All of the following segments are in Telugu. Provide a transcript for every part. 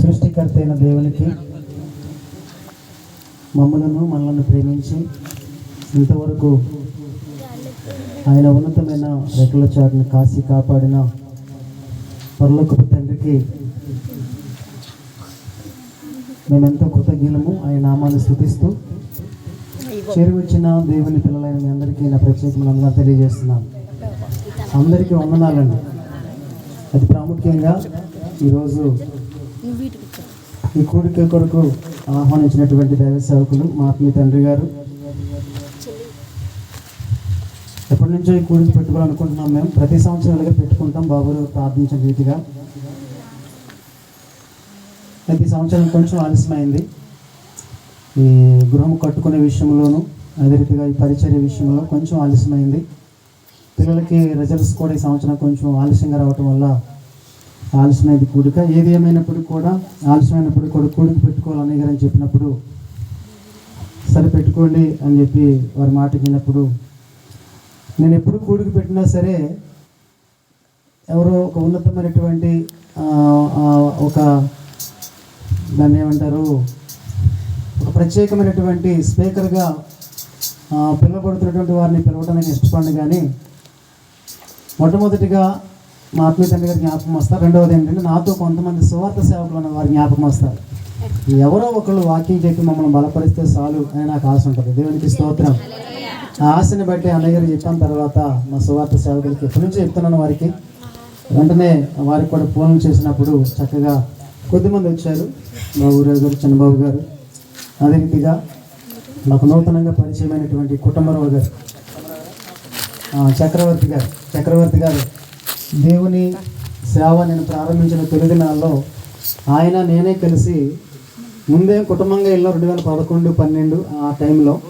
సృష్టికర్త అయిన దేవునికి మమ్మలను మనలను ప్రేమించి ఇంతవరకు ఆయన ఉన్నతమైన రెక్కల చాటును కాసి కాపాడిన పరలోకపు తండ్రికి మేమెంతో కృతజ్ఞులము. ఆయన నామాన్ని స్థుతిస్తూ చేరువచ్చిన దేవుని పిల్లలైన మీ అందరికీ నా ప్రత్యేకమైన అందరూ తెలియజేస్తున్నాను. అందరికీ వందనాలండి. అది ప్రాముఖ్యంగా ఈరోజు ఈ కూడిక కొరకు ఆహ్వానించినటువంటి దైవ సేవకులు మా మీ తండ్రి గారు. ఎప్పటి నుంచో ఈ కూడికి పెట్టుకోవాలనుకుంటున్నాం మేము. ప్రతి సంవత్సరం ఇలాగే పెట్టుకుంటాం బాబు ప్రార్థించిన రీతిగా. ప్రతి సంవత్సరం కొంచెం ఆలస్యమైంది. ఈ గృహం కట్టుకునే విషయంలోనూ అదే రీతిగా ఈ పరిచర్య విషయంలో కొంచెం ఆలస్యమైంది. పిల్లలకి రిజల్ట్స్ కూడా ఈ సంవత్సరం కొంచెం ఆలస్యంగా రావటం వల్ల ఆలస్యమైంది కూడిక. ఏది ఏమైనప్పటికీ కూడా ఆలస్యమైనప్పుడు కూడా కూడిక పెట్టుకోవాలని గారు అని చెప్పినప్పుడు సరే పెట్టుకోండి అని చెప్పి వారి మాట విన్నప్పుడు నేను ఎప్పుడు కూడిక పెట్టినా సరే ఎవరో ఒక ఉన్నతమైనటువంటి ఒక దాన్ని ఏమంటారు ఒక ప్రత్యేకమైనటువంటి స్పీకర్గా పిలవబడుతున్నటువంటి పిలువబడుతున్నటువంటి వారిని పిలవడానికి ఇష్టపడను కానీ మొట్టమొదటిగా మా ఆత్మీయ తండ్రి గారి జ్ఞాపకం వస్తారు. రెండవది ఏంటంటే నాతో కొంతమంది సువార్త సేవకులు ఉన్న వారి జ్ఞాపకం వస్తారు. ఎవరో ఒకళ్ళు వాకింగ్ చెప్పి మమ్మల్ని బలపరిస్తే చాలు అని నాకు ఆశ ఉంటుంది. దేవునికి స్తోత్రం. ఆ ఆశని బట్టి అన్నయ్య గారు చెప్పిన తర్వాత మా సువార్త సేవకులకి ఎప్పటి నుంచో చెప్తున్నాను వారికి. వెంటనే వారికి కూడా ఫోన్ చేసినప్పుడు చక్కగా కొద్దిమంది వచ్చారు. బాబురావు గారు చంద్రబాబు గారు. అదే రీతిగా మాకు నూతనంగా పరిచయమైనటువంటి కుటుంబరావు గారు. చక్రవర్తి గారు చక్రవర్తి గారు. దేవుని సేవ నేను ప్రారంభించిన తొలి దినాల్లో ఆయన నేనే కలిసి ముందే కుటుంబంగా వెళ్ళాం రెండు వేల పదకొండు పన్నెండు ఆ టైంలో.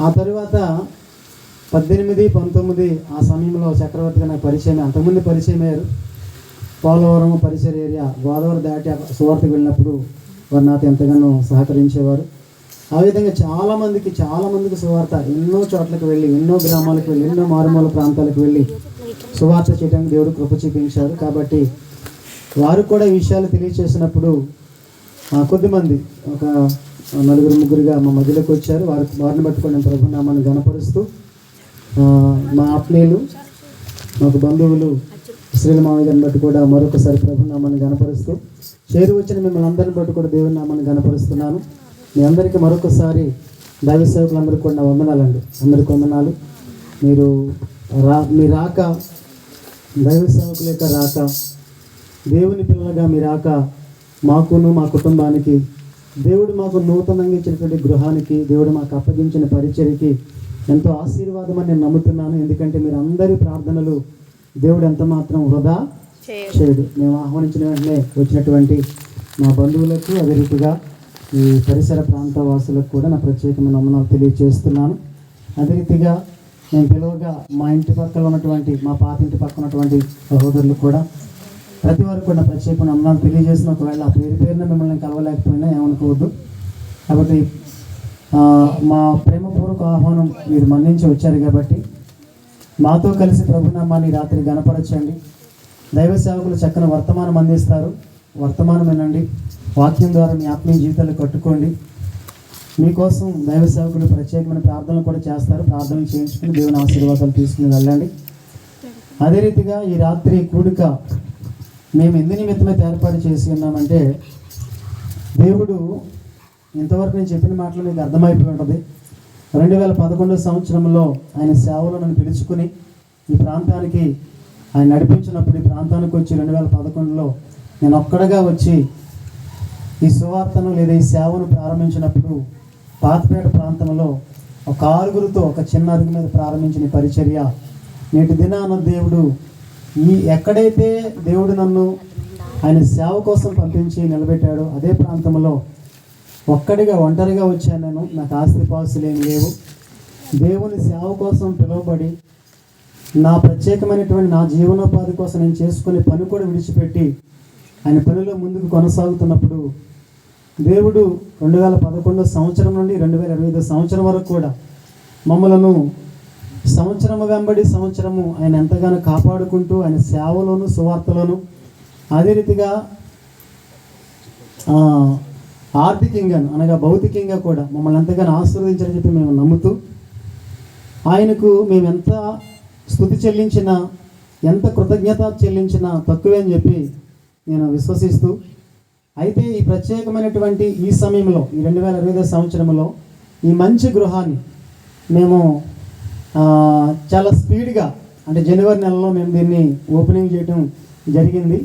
ఆ తర్వాత పద్దెనిమిది పంతొమ్మిది ఆ సమయంలో చక్రవర్తి నాకు పరిచయం అంతకుముందు పరిచయం అయ్యారు పోలవరం పరిసర ఏరియా గోదావరి దాటి అక్కడ సువార్తకు వెళ్ళినప్పుడు వారు నాతో ఎంతగానో సహకరించేవారు. ఆ విధంగా చాలామందికి చాలామందికి సువార్త ఎన్నో చోట్లకు వెళ్ళి ఎన్నో గ్రామాలకు వెళ్ళి ఎన్నో మారుమూల ప్రాంతాలకు వెళ్ళి సువార్త చేయడానికి దేవుడు కృప చూపించారు. కాబట్టి వారు కూడా ఈ విషయాలు తెలియచేసినప్పుడు కొద్దిమంది ఒక నలుగురు ముగ్గురుగా మా మధ్యలోకి వచ్చారు. వారి వారిని పట్టుకొని ప్రభు నామాన్ని గణపరుస్తూ మా ఆత్మీయులు మాకు బంధువులు శ్రీల మామయ్యని బట్టి కూడా మరొకసారి ప్రభు నామాన్ని గణపరుస్తూ చేరు వచ్చిన మిమ్మల్ని అందరిని బట్టి కూడా దేవుని నామాన్ని గణపరుస్తున్నాను మీ అందరికీ మరొకసారి దైవ సేవకులందరికీ కూడా నా వందనాలండి. అందరికి వందనాలు. మీరు రా మీ రాక దైవ సేవకుల యొక్క రాక దేవుని పిల్లలుగా మీ రాక మాకును మా కుటుంబానికి దేవుడు మాకు నూతనంగా ఇచ్చినటువంటి గృహానికి దేవుడు మాకు అప్పగించిన పరిచర్యకి ఎంతో ఆశీర్వాదం అని నేను నమ్ముతున్నాను. ఎందుకంటే మీరు అందరి ప్రార్థనలు దేవుడు ఎంత మాత్రం వృధా చేయడు. మేము ఆహ్వానించిన వెంటనే వచ్చినటువంటి మా బంధువులకు అదే రీతిగా ఈ పరిసర ప్రాంత వాసులకు కూడా నా ప్రత్యేకమైన నమ్మనాలు తెలియజేస్తున్నాను. అదే రీతిగా నేను పిలువగా మా ఇంటి పక్కన ఉన్నటువంటి మా పాత ఇంటి పక్కన ఉన్నటువంటి సహోదరులు కూడా ప్రతి వారు కూడా నా ప్రత్యేకమైన నమ్మనాలు తెలియజేసిన ఒకవేళ ఆ పేరు పేరున మిమ్మల్ని కలవలేకపోయినా ఏమనుకోవద్దు. కాబట్టి మా ప్రేమపూర్వక ఆహ్వానం మీరు మన్నించి వచ్చారు కాబట్టి మాతో కలిసి ప్రభునామాన్ని రాత్రి గణపరచండి. దైవ సేవకులు చక్కని వర్తమానం అందిస్తారు. వర్తమానం వినండి వాక్యం ద్వారా మీ ఆత్మీయ జీవితాలు కట్టుకోండి. మీకోసం దైవ సేవకులు ప్రత్యేకమైన ప్రార్థనలు కూడా చేస్తారు. ప్రార్థనలు చేయించుకుని దేవుని ఆశీర్వాదాలు తీసుకుని వెళ్ళండి. అదే రీతిగా ఈ రాత్రి కూడిక మేము ఎందు నిమిత్తమైతే ఏర్పాటు చేసి ఉన్నామంటే దేవుడు ఇంతవరకు నేను చెప్పిన మాటలు మీకు అర్థమైపోయి ఉంటుంది. రెండు వేల పదకొండో సంవత్సరంలో ఆయన సేవలో నన్ను పిలుచుకుని ఈ ప్రాంతానికి ఆయన నడిపించినప్పుడు ఈ ప్రాంతానికి వచ్చి రెండు వేల పదకొండులో నేను ఒక్కడగా వచ్చి ఈ సువార్తను లేదా ఈ సేవను ప్రారంభించినప్పుడు పాతపేట ప్రాంతంలో ఒక ఆరుగురితో ఒక చిన్న అరుగు మీద ప్రారంభించిన పరిచర్య నేటి దినాన దేవుడు ఈ ఎక్కడైతే దేవుడు నన్ను ఆయన సేవ కోసం పంపించి నిలబెట్టాడో అదే ప్రాంతంలో ఒక్కడిగా ఒంటరిగా వచ్చాను నేను. నాకు ఆస్తి పాస్తులు ఏమి లేవు. దేవుని సేవ కోసం పిలువబడి నా ప్రత్యేకమైనటువంటి నా జీవనోపాధి కోసం నేను చేసుకునే పని కూడా విడిచిపెట్టి ఆయన పనిలో ముందుకు కొనసాగుతున్నప్పుడు దేవుడు రెండు వేల పదకొండో సంవత్సరం నుండి రెండు వేల ఇరవై ఐదో సంవత్సరం వరకు కూడా మమ్మలను సంవత్సరము వెంబడి సంవత్సరము ఆయన ఎంతగానో కాపాడుకుంటూ ఆయన సేవలోను సువార్తలోను అదే రీతిగా ఆర్థికంగా అనగా భౌతికంగా కూడా మమ్మల్ని ఎంతగానో ఆశీర్వదించారని చెప్పి మేము నమ్ముతూ ఆయనకు మేము ఎంత స్థుతి చెల్లించినా ఎంత కృతజ్ఞత చెల్లించినా తక్కువే అని చెప్పి నేను విశ్వసిస్తూ అయితే ఈ ప్రత్యేకమైనటువంటి ఈ సమయంలో ఈ రెండు వేల ఇరవై ఐదో సంవత్సరంలో ఈ మంచి గృహాన్ని మేము చాలా స్పీడ్గా అంటే జనవరి నెలలో మేము దీన్ని ఓపెనింగ్ చేయడం జరిగింది.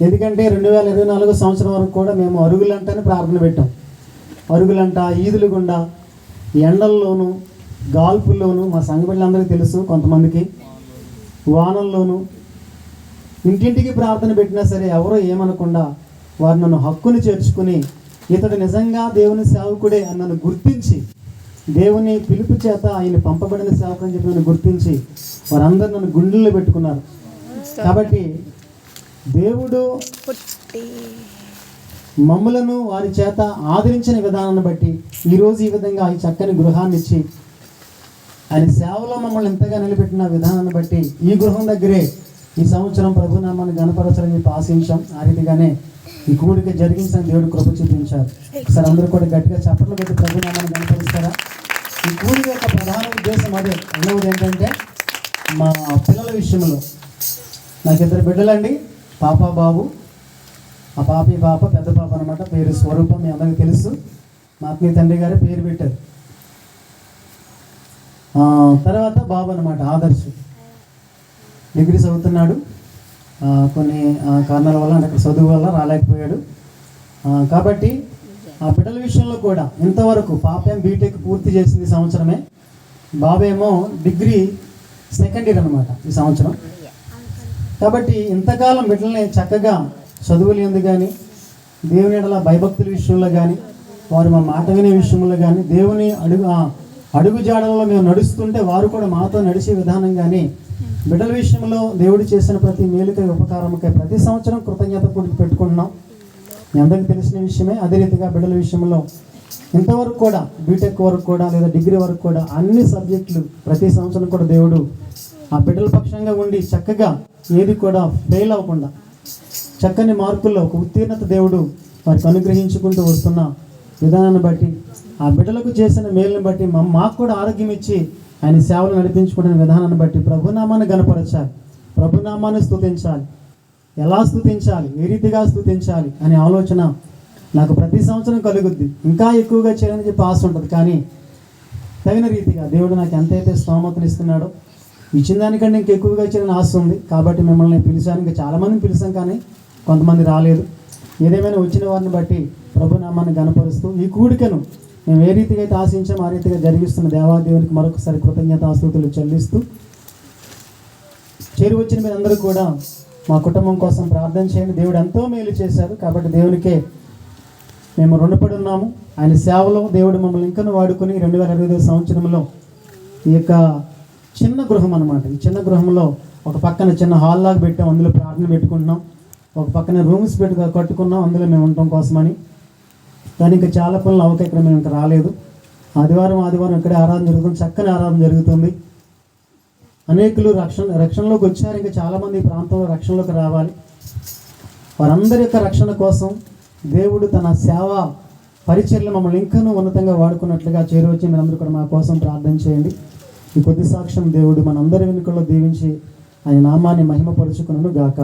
ఎందుకంటే రెండు వేల ఇరవై నాలుగో సంవత్సరం వరకు కూడా మేము అరుగులంటని ప్రార్థన పెట్టాం. అరుగులంట ఈదులు గుండా ఎండల్లోనూ గాల్పుల్లోనూ మా సంఘపిల్లందరికీ తెలుసు కొంతమందికి వానల్లోనూ ఇంటింటికి ప్రార్థన పెట్టినా సరే ఎవరో ఏమనకుండా వారు నన్ను హక్కుని చేర్చుకుని ఇతడు నిజంగా దేవుని సేవకుడే అని నన్ను గుర్తించి దేవుని పిలుపు చేత ఆయన పంపబడిన సేవకుడు అని చెప్పి నన్ను గుర్తించి వారందరూ నన్ను గుండెల్లో పెట్టుకున్నారు. కాబట్టి దేవుడు మమ్ములను వారి చేత ఆదరించిన విధానాన్ని బట్టి ఈరోజు ఈ విధంగా ఈ చక్కని గృహాన్ని ఇచ్చి ఆయన సేవలో మమ్మల్ని ఎంతగా నిలబెట్టిన విధానాన్ని బట్టి ఈ గృహం దగ్గరే ఈ సంవత్సరం ప్రభునామాన్ని గణపరచాలని చెప్పి ఆశించాం. ఆ రీతిగానే ఈ కూడిక జరిగించిన దేవుడు కృప చూపించారు. సార్ అందరూ కూడా గట్టిగా చప్పట్లు పెట్టి ప్రభునామాన్ని కనపరుస్తారా ఈ కూడిక యొక్క ప్రధాన ఉద్దేశం అదే. రెండవది ఏంటంటే మా పిల్లల విషయంలో. నాకు ఇద్దరు బిడ్డలండి పాప బాబు. ఆ పాపి పాప పెద్ద పాప అనమాట పేరు స్వరూపం మీ అందరికీ తెలుసు. మా ఆత్మీయ తండ్రి గారు పేరు పెట్టారు. తర్వాత బాబు అనమాట ఆదర్శ్ డిగ్రీ చదువుతున్నాడు. కొన్ని కారణాల వల్ల అక్కడ చదువు వల్ల రాలేకపోయాడు. కాబట్టి ఆ బిడ్డల విషయంలో కూడా ఇంతవరకు పాపేం బీటెక్ పూర్తి చేసింది ఈ సంవత్సరమే. బాబేమో డిగ్రీ సెకండ్ ఇయర్ అనమాట ఈ సంవత్సరం. కాబట్టి ఇంతకాలం బిడ్డల్ని చక్కగా చదువులు ఎందు కానీ దేవుని ఎడల భయభక్తుల విషయంలో కానీ వారు మా మాట వినే విషయంలో కానీ దేవుని అడుగు అడుగు జాడల్లో మేము నడుస్తుంటే వారు కూడా మాతో నడిచే విధానం కానీ బిడ్డల విషయంలో దేవుడు చేసిన ప్రతి మేలుకై ఉపకారముకై ప్రతి సంవత్సరం కృతజ్ఞత కూడి పెట్టుకుంటున్నాం. మీ అందరికీ తెలిసిన విషయమే. అదే రీతిగా బిడ్డల విషయంలో ఇంతవరకు కూడా బీటెక్ వరకు కూడా లేదా డిగ్రీ వరకు కూడా అన్ని సబ్జెక్టులు ప్రతి సంవత్సరం కూడా దేవుడు ఆ బిడ్డల పక్షంగా ఉండి చక్కగా ఏది కూడా ఫెయిల్ అవ్వకుండా చక్కని మార్కుల్లో ఒక ఉత్తీర్ణత దేవుడు వారికి అనుగ్రహించుకుంటూ వస్తున్న విధానాన్ని బట్టి ఆ బిడ్డలకు చేసిన మేలుని బట్టి మా మాకు కూడా ఆరోగ్యం ఇచ్చి ఆయన సేవలు నడిపించుకునే విధానాన్ని బట్టి ప్రభునామాన్ని గనపరచాలి ప్రభునామాన్ని స్థుతించాలి ఎలా స్థుతించాలి ఏ రీతిగా స్థుతించాలి అనే ఆలోచన నాకు ప్రతి సంవత్సరం కలుగుద్ది. ఇంకా ఎక్కువగా చేయాలని చెప్పి ఆశ ఉంటుంది. కానీ తగిన రీతిగా దేవుడు నాకు ఎంతైతే స్తోమతను ఇస్తున్నాడో ఇచ్చిన దానికంటే ఇంకా ఎక్కువగా చేయాలని ఆశ ఉంది. కాబట్టి మిమ్మల్ని పిలిచాను. ఇంకా చాలామందిని పిలిచాం కానీ కొంతమంది రాలేదు. ఏదేమైనా వచ్చిన వారిని బట్టి ప్రభు నామాన్ని గనపరుస్తూ ఈ కూడికను మేము ఏ రీతిగా అయితే ఆశించామో ఆ రీతిగా జరిగిస్తున్న దేవాదేవునికి మరొకసారి కృతజ్ఞత ఆస్తుతులు చెల్లిస్తూ చేరు వచ్చిన మీరందరూ కూడా మా కుటుంబం కోసం ప్రార్థన చేయండి. దేవుడు ఎంతో మేలు చేశారు కాబట్టి దేవునికే మేము రుణపడి ఉన్నాము. ఆయన సేవలో దేవుడు మమ్మల్ని ఇంకను వాడుకొని రెండు వేల ఇరవై ఐదు సంవత్సరంలో ఈ యొక్క చిన్న గృహం అనమాట ఈ చిన్న గృహంలో ఒక పక్కన చిన్న హాల్ లాగా పెట్టాం. అందులో ప్రార్థన పెట్టుకుంటున్నాం. ఒక పక్కన రూమ్స్ పెట్టు కట్టుకున్నాం అందులో మేము ఉండటం కోసమని. కానీ ఇంకా చాలా పనులు అవక ఇక్కడ మేము ఇంకా రాలేదు. ఆదివారం ఆదివారం ఇక్కడే ఆరాధన జరుగుతుంది. చక్కని ఆరాధన జరుగుతుంది. అనేకులు రక్షణ రక్షణలోకి వచ్చారు. ఇంకా చాలామంది ఈ ప్రాంతంలో రక్షణలోకి రావాలి. వారందరి యొక్క రక్షణ కోసం దేవుడు తన సేవ పరిచర్లు మమ్మల్ని ఇంకనూ ఉన్నతంగా వాడుకున్నట్లుగా చేరువచ్చి మీరందరూ కూడా మా కోసం ప్రార్థన చేయండి. ఈ కొద్ది సాక్ష్యం దేవుడు మనందరి వెనుకల్లో దీవించి ఆయన నామాన్ని మహిమపరుచుకున్నాను గాక.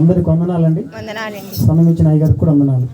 అందరికి వందనాలండి. సమయం ఇచ్చిన అయ్య గారికి కూడా వందనాలు.